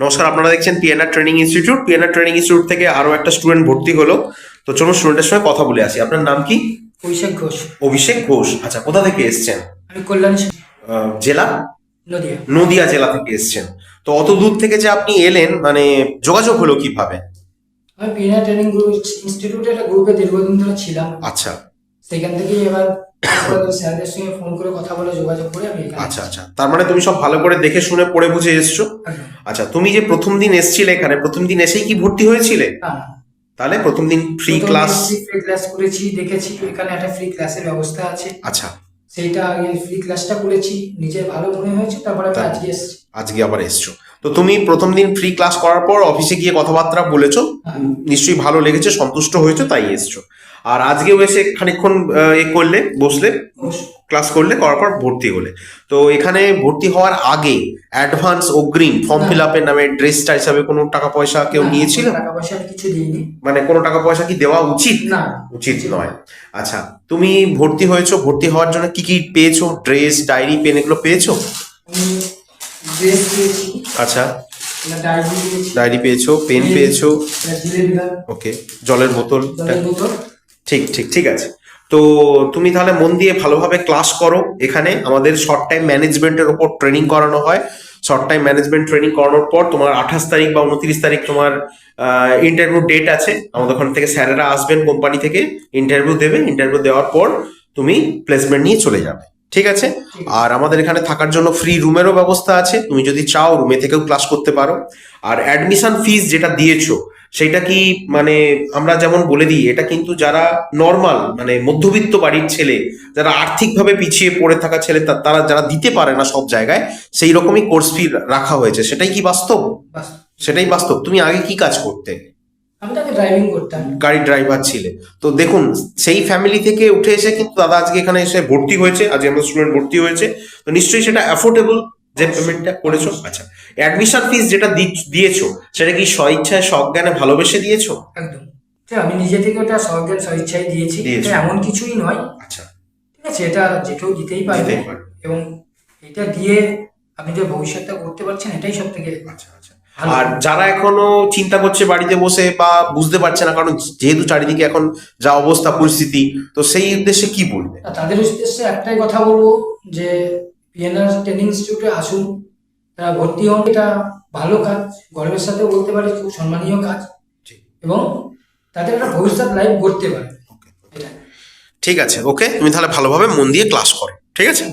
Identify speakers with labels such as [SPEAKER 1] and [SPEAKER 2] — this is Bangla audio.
[SPEAKER 1] নমস্কার আপনারা দেখছেন PNR training institute PNR training institute থেকে আরও একটা স্টুডেন্ট ভর্তি হলো। তো চলুন স্টুডেন্টের সঙ্গে কথা বলে আসি। আপনার নাম কি?
[SPEAKER 2] অভিষেক ঘোষ।
[SPEAKER 1] অভিষেক ঘোষ। আচ্ছা কোথা থেকে এসছেন?
[SPEAKER 2] আমি কল্যাণ
[SPEAKER 1] জেলা?
[SPEAKER 2] নদিয়া।
[SPEAKER 1] নদিয়া জেলা থেকে এসছেন। তো অত দূর থেকে যে আপনি এলেন মানে যোগাযোগ হলো কীভাবে?
[SPEAKER 2] আমি পিনা ট্রেনিং গ্রুপ ইনস্টিটিউটে একটা গ্রুপে দীর্ঘদিন ধরে ছিলাম।
[SPEAKER 1] আচ্ছা।
[SPEAKER 2] সেখান থেকেই এবার স্যারদের সঙ্গে ফোন করে কথা বলে যোগাযোগ করে আমি
[SPEAKER 1] আচ্ছা আচ্ছা। তার মানে তুমি সব ভালো করে দেখে শুনে পড়ে বুঝে এসছো? আচ্ছা। তুমি যে প্রথম দিন এসছিলে এখানে প্রথম দিন এসেই কি ভর্তি হয়েছিলে। তাহলে প্রথম দিন ফ্রি ক্লাস
[SPEAKER 2] ফ্রি ক্লাস করেছি দেখেছি এখানে একটা ফ্রি ক্লাসের ব্যবস্থা আছে।
[SPEAKER 1] আচ্ছা।
[SPEAKER 2] সেইটা আগে ফ্রি ক্লাসটা করেছি নিজের ভালো মনে হয়েছে তারপরে আজকে এসেছি।
[SPEAKER 1] আজকে আবার এসছো। তো তুমি প্রথম দিন ফ্রি ক্লাস করার পর অফিসে গিয়ে কথাবার্তা বলেছ। নিশ্চয়ই ভালো লেগেছে সন্তুষ্ট হয়েছো তাই এসছো। আর আজকেও এসে খানিকক্ষণ এ করলে বসলে ক্লাস করলে করার পর ভর্তি হলে। তো এখানে ভর্তি হওয়ার আগে অ্যাডভান্স অগ্রিম ফর্ম ফিল আপের নামে ড্রেসটা হিসাবে কোনো টাকা পয়সা কেউ নিয়েছিল?
[SPEAKER 2] টাকা পয়সা কিছু দিইনি
[SPEAKER 1] মানে কোনো টাকা পয়সা কি দেওয়া উচিত?
[SPEAKER 2] না।
[SPEAKER 1] উচিত নয়। আচ্ছা তুমি ভর্তি হয়েছো ভর্তি হওয়ার জন্য কি কি পেয়েছ? ড্রেস ডায়েরি পেন এগুলো পেয়েছ?
[SPEAKER 2] ড্রেস পেয়েছি।
[SPEAKER 1] আচ্ছা।
[SPEAKER 2] ডায়েরি পেয়েছি।
[SPEAKER 1] পেন পেয়েছ? ওকে জলের বোতল।
[SPEAKER 2] জলের বোতল।
[SPEAKER 1] ঠিক ঠিক ঠিক আছে। তো তুমি তাহলে মন দিয়ে ভালোভাবে ক্লাস করো। এখানে আমাদের শর্ট টাইম ম্যানেজমেন্টের ওপর ট্রেনিং করানো হয়। শর্ট টাইম ম্যানেজমেন্ট ট্রেনিং করানোর পর তোমার আঠাশ তারিখ বা উনত্রিশ তারিখ তোমার ইন্টারভিউ ডেট আছে। আমাদের ওখান থেকে স্যারেরা আসবেন কোম্পানি থেকে। ইন্টারভিউ দেবে। ইন্টারভিউ দেওয়ার পর তুমি প্লেসমেন্ট নিয়ে চলে যাবে। ঠিক আছে? আর আমাদের এখানে থাকার জন্য ফ্রি রুমেরও ব্যবস্থা আছে। তুমি যদি চাও রুমে থেকেও ক্লাস করতে পারো। আর অ্যাডমিশন ফিস যেটা দিয়েছ সেটা কি মানে আমরা যেমন বলে দিই এটা কিন্তু যারা নর্মাল মানে মধ্যবিত্ত বাড়ির ছেলে যারা আর্থিকভাবে পিছিয়ে পড়ে থাকা ছেলে তারা যারা দিতে পারে না সব জায়গায় সেই রকমই কোর্স ফি রাখা হয়েছে। সেটাই কি বাস্তব। সেটাই বাস্তব। তুমি আগে কি কাজ করতে?
[SPEAKER 2] আমি তাকে ড্রাইভিং করতাম।
[SPEAKER 1] গাড়ি ড্রাইভার ছিলে। তো দেখুন সেই ফ্যামিলি থেকে উঠে এসে কিন্তু দাদা আজকে এখানে এসে ভর্তি হয়েছে আজকে আমাদের স্টুডেন্ট ভর্তি হয়েছে। তো নিশ্চয়ই সেটা অ্যাফোর্ডেবল যে পেমেন্টটা করেছ। আচ্ছা অ্যাডমিশন ফিস যেটা দিয়েছ সেটা কি স্বইচ্ছায় সজ্ঞানে ভালোবেসে দিয়েছ?
[SPEAKER 2] একদম। আমি নিজে থেকে ওটা সজ্ঞান স্বইচ্ছায় দিয়েছি। এটা এমন কিছুই নয়।
[SPEAKER 1] আচ্ছা।
[SPEAKER 2] ঠিক আছে এটা যে কেউ দিতেই পারবে। এবং এটা দিয়ে আপনি যে ভবিষ্যৎটা করতে পারছেন এটাই সব থেকে
[SPEAKER 1] আচ্ছা আচ্ছা। আর যারা এখনও চিন্তা করছে বাড়িতে বসে বা বুঝতে পারছে না কারণ যেহেতু চারিদিকে এখন যা অবস্থা পরিস্থিতি তো সেই উদ্দেশ্যে কি বলবে?
[SPEAKER 2] তাদের উদ্দেশ্যে একটাই কথা বলব যে পিএনআর ট্রেনিং ইনস্টিটিউটে আসুন তারা ভর্তি হন এটা ভালো কাজ গর্বের সাথে বলতে পারি খুব সম্মানীয় কাজ। এবং তাদের একটা ভবিষ্যৎ লাইফ গড়তে পারে।
[SPEAKER 1] ঠিক আছে ওকে তুমি তাহলে ভালোভাবে মন দিয়ে ক্লাস করো ঠিক আছে?